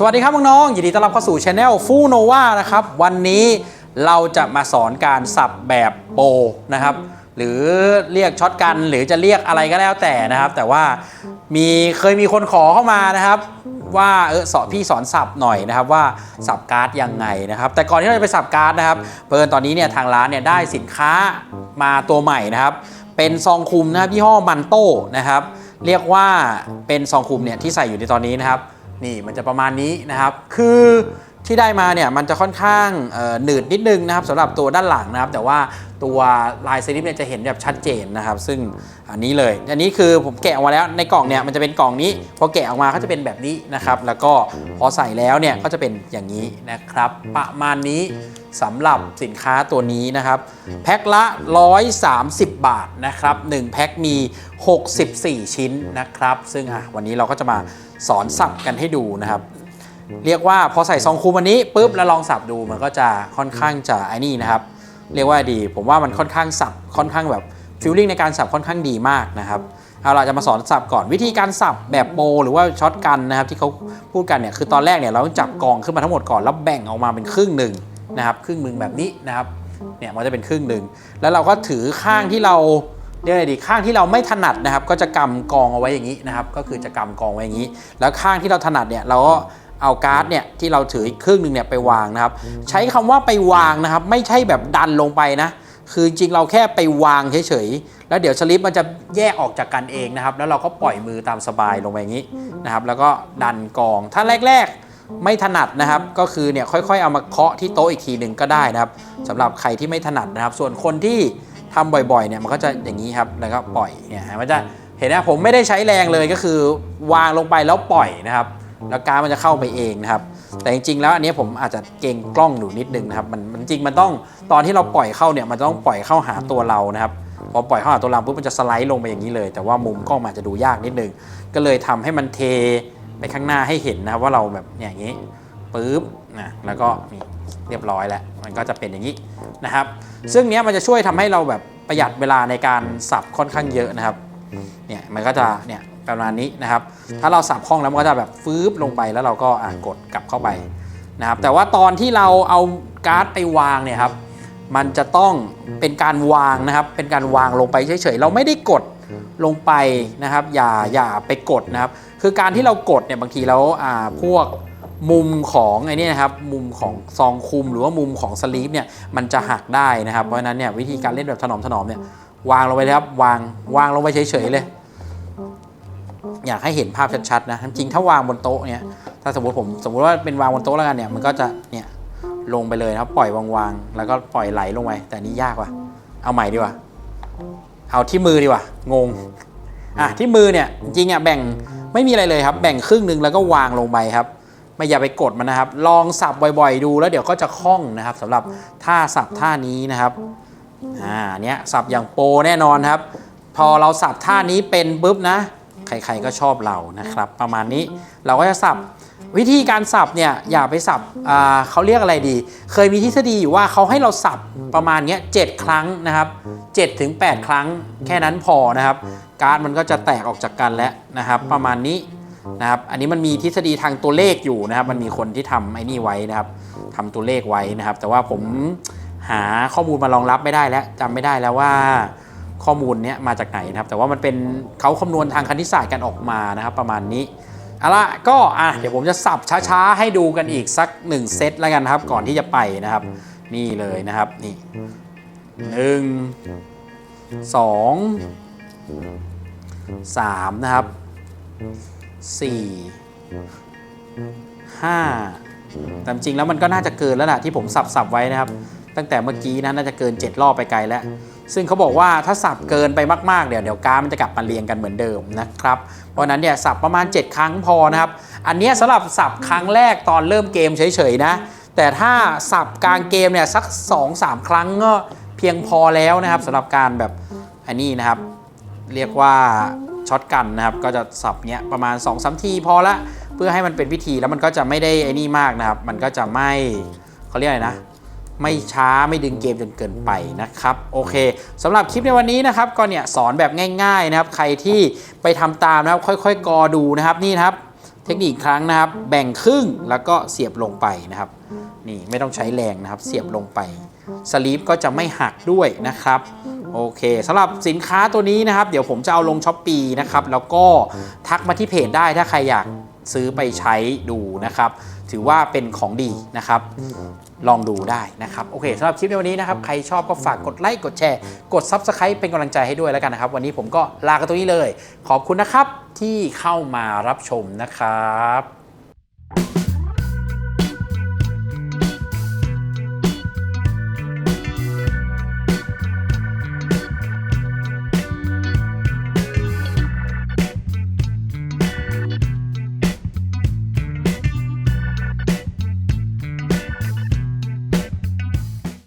สวัสดีครับน้องๆยินดีต้อนรับเข้าสู่ช anel ฟูโนวานะครับ วันนี้เราจะมาสอนการสับแบบโปนะครับ หรือเรียกช็อตกันหรือจะเรียกอะไรก็แล้วแต่นะครับ แต่ว่ามีเคยมีคนขอเข้ามานะครับ ว่าเออสอนพี่สอนสับหน่อยนะครับว่าสับการ์ดยังไงนะครับ แต่ก่อนที่เราจะไปสับการ์ดนะครับเปินตอนนี้เนี่ยทางร้านเนี่ยได้สินค้ามาตัวใหม่นะครับ เป็นซองคุมนะครับยี่ห้อมันโต้นะครับ เรียกว่าเป็นซองคุมเนี่ยที่ใส่อยู่ในตอนนี้นะครับ นี่มันจะประมาณนี้นะครับ คือ ที่ได้มาเนี่ยมันจะค่อนข้างเอ่อหนืดนิดนึงนะครับสำหรับตัวด้านหลังนะครับ แต่ว่าตัวลายสลิปเนี่ยจะเห็นแบบชัดเจนนะครับ ซึ่งอันนี้เลย อันนี้คือผมแกะออกมาแล้วในกล่องเนี่ยมันจะเป็นกล่องนี้พอแกะออกมาก็จะเป็นแบบนี้นะครับ แล้วก็พอใส่แล้วเนี่ยก็จะเป็นอย่างนี้นะครับ ประมาณนี้สำหรับสินค้าตัวนี้นะครับ แพ็คละ 130 บาทนะครับ1แพ็คมี 64 ชิ้นนะครับ ซึ่งวันนี้เราก็จะมาสอนสับกันให้ดูนะครับ เรียกว่าพอใส่ซองคูมันนี้ปุ๊บแล้วลองสับดูมันก็จะค่อนข้างจะไอ้นี่นะครับ เรียกว่าดีผมว่ามันค่อนข้างสับค่อนข้างแบบฟิลลิ่งในการสับค่อนข้างดีมากนะครับเอาล่ะจะมาสอนสับก่อนวิธีการสับแบบโปรหรือว่าช็อตกันนะครับที่เขาพูดกันเนี่ยคือตอนแรกเนี่ยเราต้องจับกองขึ้นมาทั้งหมดก่อนแล้วแบ่งออกมาเป็นครึ่งหนึ่งนะครับครึ่งหนึ่งแบบนี้นะครับเนี่ยมันจะเป็นครึ่งหนึ่งแล้วเราก็ถือข้างที่เราเรียกอะไรดีข้างที่เราไม่ถนัดนะครับ ก็จะกำกองเอาไว้อย่างนี้นะครับ ก็คือจะกำกองไว้อย่างนี้ แล้วข้างที่เราถนัดเนี่ยเราก็ เอาการ์ดเนี่ยที่เราถืออีกครึ่งหนึ่งเนี่ยไปวางนะครับ ใช้คำว่าไปวางนะครับ ไม่ใช่แบบดันลงไปนะ คือจริงๆเราแค่ไปวางเฉยๆแล้วเดี๋ยวสลิปมันจะแยกออกจากกันเองนะครับ แล้วเราก็ปล่อยมือตามสบายลงไปอย่างนี้นะครับ แล้วก็ดันกองถ้าแรก ๆ ไม่ถนัดนะครับ ก็คือเนี่ยค่อยๆเอามาเคาะที่โต๊ะอีกทีหนึ่งก็ได้นะครับสำหรับใครที่ไม่ถนัดนะครับ ส่วนคนที่ทำบ่อยๆเนี่ยมันก็จะอย่างนี้ครับแล้วก็ปล่อยเนี่ยมันจะเห็นนะผมไม่ได้ใช้แรงเลยก็คือวางลงไปแล้วปล่อยนะครับ แล้วการมันจะเข้าไปเองนะครับ แต่จริงๆแล้วอันนี้ผมอาจจะเก่งกล้องอยู่นิดนึงนะครับมันมันจริงมันต้องตอนที่เราปล่อยเข้าเนี่ยมันจะต้องปล่อยเข้าหาตัวเรานะครับพอปล่อยเข้าหาตัวเราปุ๊บมันจะสไลด์ลงไปอย่างนี้เลย แต่ว่ามุมกล้องมันอาจจะดูยากนิดนึง ก็เลยทำให้มันเทไปข้างหน้าให้เห็นนะครับว่าเราแบบเนี่ยอย่างนี้ปุ๊บนะแล้วก็นี่เรียบร้อยแล้ว มันก็จะเป็นอย่างนี้นะครับ ซึ่งเนี้ยมันจะช่วยทำให้เราแบบประหยัดเวลาในการสับค่อนข้างเยอะนะครับเนี่ยมันก็จะเนี่ย ประมาณนี้นะครับ ถ้าเราสับคล่องแล้วมันก็จะแบบฟืบลงไปแล้วเราก็อะกดกลับเข้าไปนะครับ แต่ว่าตอนที่เราเอาการ์ดไปวางเนี่ยครับ มันจะต้องเป็นการวางนะครับ เป็นการวางลงไปเฉยๆ เราไม่ได้กดลงไปนะครับ อย่าอย่าไปกดนะครับ คือการที่เรากดเนี่ยบางทีแล้วอ่าพวกมุมของไอ้นี่นะครับมุมของซองคุมหรือว่ามุมของสลีปเนี่ยมันจะหักได้นะครับ เพราะฉะนั้นเนี่ยวิธีการเล่นแบบถนอมถนอมเนี่ยวางลงไปเลยครับวางวางลงไปเฉยๆเลย อยากให้เห็นภาพชัดๆนะจริงๆถ้าวางบนโต๊ะเนี่ยถ้าสมมติผมสมมติว่าเป็นวางบนโต๊ะแล้วกันเนี่ยมันก็จะเนี่ยลงไปเลยนะครับปล่อยวางๆแล้วก็ปล่อยไหลลงไปแต่อันนี้ยากว่ะเอาใหม่ดีกว่า เอาที่มือดีกว่างงอะที่มือเนี่ยจริงๆอะแบ่งไม่มีอะไรเลยครับ แบ่งครึ่งหนึ่งแล้วก็วางลงไปครับ ไม่อย่าไปกดมันนะครับ ลองสับบ่อยๆ ดูแล้วเดี๋ยวก็จะคล่องนะครับสำหรับท่าสับท่านี้นะครับอ่าเนี้ยสับอย่างโปรแน่นอนครับ พอเราสับท่านี้เป็นปุ๊บนะ ใครๆก็ชอบเรานะครับ ประมาณนี้เราก็จะสับวิธีการสับเนี่ยอย่าไปสับอ่าเขาเรียกอะไรดี เคยมีทฤษฎีอยู่ว่าเขาให้เราสับประมาณเนี้ยเจ็ดครั้งนะครับ7ถึง8ครั้งแค่นั้นพอนะครับ การ์ดมันก็จะแตกออกจากกันแล้วนะครับ ประมาณนี้นะครับอันนี้มันมีทฤษฎีทางตัวเลขอยู่นะครับ มันมีคนที่ทำไอ้นี่ไว้นะครับทำตัวเลขไว้นะครับ แต่ว่าผมหาข้อมูลมารองรับไม่ได้แล้วจำไม่ได้แล้วว่า ข้อมูลเนี้ยมาจากไหนนะครับ แต่ว่ามันเป็นเขาคำนวณทางคณิตศาสตร์กันออกมานะครับ ประมาณนี้เอาละก็อะเดี๋ยวผมจะสับช้าๆ ให้ดูกันอีกสักหนึ่งเซตแล้วกันครับ ก่อนที่จะไปนะครับ นี่เลยนะครับนี่หนึ่งสองสามนะครับสี่ห้าแต่จริงแล้วมันก็น่าจะเกินแล้วล่ะที่ผมสับๆไว้นะครับ ตั้งแต่เมื่อกี้นะน่าจะเกิน 7 รอบไปไกลแล้ว ซึ่งเขาบอกว่าถ้าสับเกินไปมากๆเดี๋ยวเดี๋ยวการดมันจะกลับมาเรียงกันเหมือนเดิมนะครับเพราะนั้นเนี่ยสับประมาณ 7 ครั้งพอนะครับ อันเนี้ยสำหรับสับครั้งแรกตอนเริ่มเกมเฉยๆนะ แต่ถ้าสับกลางเกมเนี่ยสัก 2-3 ครั้งก็เพียงพอแล้วนะครับสำหรับการแบบอันนี้นะครับ เรียกว่าช็อตกันนะครับก็จะสับเนี้ยประมาณ2อสทีพอละเพื่อให้มันเป็นวิธีแล้วมันก็จะไม่ได้ไอ้นี่มากนะครับ มันก็จะไม่เขาเรียกอะไรนะ ไม่ช้าไม่ดึงเกมจนเกินไปนะครับโอเคสำหรับคลิปในวันนี้นะครับก็เนี่ยสอนแบบง่ายๆนะครับใครที่ไปทำตามนะครับค่อยๆ กอดูนะครับนี่นะครับเทคนิคครั้งนะครับ แบ่งครึ่งแล้วก็เสียบลงไปนะครับ นี่ไม่ต้องใช้แรงนะครับ เสียบลงไปสลีปก็จะไม่หักด้วยนะครับโอเคสำหรับสินค้าตัวนี้นะครับ เดี๋ยวผมจะเอาลงช้อปปีนะครับ แล้วก็ทักมาที่เพจได้ถ้าใครอยากซื้อไปใช้ดูนะครับ ถือว่าเป็นของดีนะครับ ลองดูได้นะครับ โอเคสำหรับคลิปในวันนี้นะครับ ใครชอบก็ฝากกดไลค์ กดแชร์ กด Subscribe เป็นกำลังใจให้ด้วยแล้วกันนะครับ วันนี้ผมก็ลากันตรงนี้เลย ขอบคุณนะครับที่เข้ามารับชมนะครับ